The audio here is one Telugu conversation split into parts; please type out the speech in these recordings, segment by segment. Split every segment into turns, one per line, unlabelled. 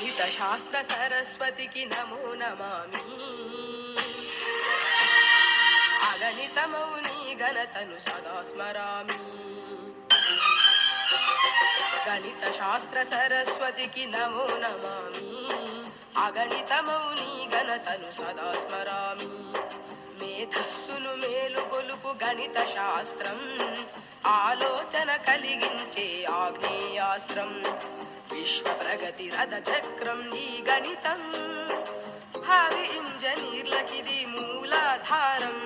గణిత శాస్త్ర సరస్వతికి నమో నమామి. అగణితమౌని గణతను సదా స్మరామి. గణిత శాస్త్ర సరస్వతికి నమో నమామి. అగణితమౌని గణతను సదా స్మరామి. మేధస్సును మేలు తోలుపు గణిత శాస్త్రం ఆలోచన కలిగించే ఆగ్నేయాస్త్రం విశ్వ ప్రగతి రథ చక్రం ఈ గణితం హరి ఇంజనీర్లకిది మూలాధారం.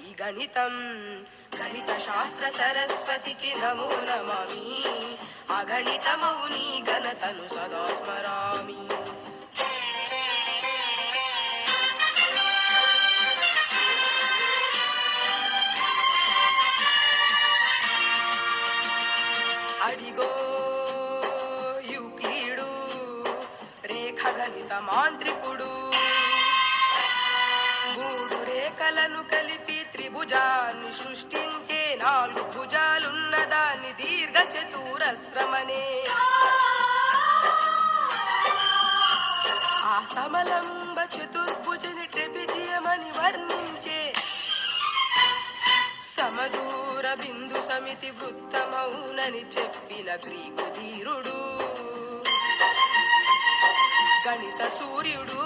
ఈ గణితం గణిత శాస్త్ర సరస్వతికి నమో నమామి అగణితమౌని గణతను సదా స్మరామి. రేఖ మాంత్రికుడు. మూడు రేఖలను కలిపి త్రిభుజాన్ని సృష్టించే నాలుగు భుజాలున్న దాన్ని దీర్ఘ చతురస్రమనే ఆ సమలంబ చతుర్భుజని ట్రెపిజియమని వర్ణించే సమదూర బిందు సమితి వృత్తమౌనని చెప్పిన గ్రీకు ధీరుడు. సూర్యుడు.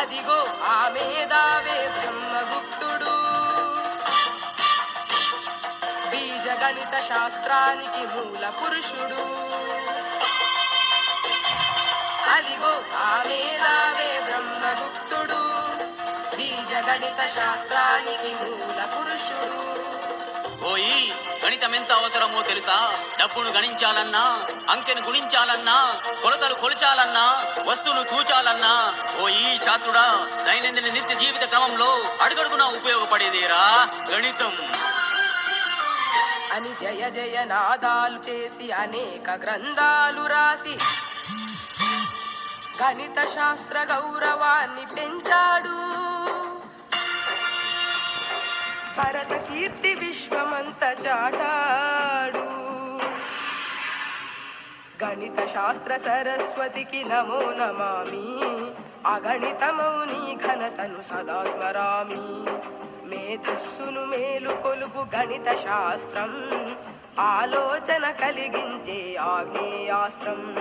అదిగో ఆ మేధావే బ్రహ్మగుప్తుడు. బీజగణిత శాస్త్రానికి మూల పురుషుడు. అదిగో ఆ మేధావే గణిత శాస్త్రానికి మూల పురుషుడు.
ఓయి గణితం ఎంత అవసరమో తెలుసా? డబ్బును గణించాలన్నా అంకెను గుణించాలన్నా కొలతలు కొలిచాలన్నా వస్తువును తూచాలన్నా. ఓయి ఛాత్రుడా దైనందిన నిత్య జీవిత క్రమంలో అడుగడుగునా ఉపయోగపడేదేరా గణితం?
అని జయ జయ నాదాలు చేసి అనేక గ్రంథాలు రాసి గణిత శాస్త్ర గౌరవాన్ని పెంచాడు. భరత కీర్తి విశ్వమంత చాటాడు. గణిత శాస్త్ర సరస్వతికి నమో నమామి. అగణితమౌ నీ ఘనతను సదా స్మరామి. మేధస్సును మేలు కొలుపు గణిత శాస్త్రం. ఆలోచన కలిగించే ఆగ్నేయాస్త్రం.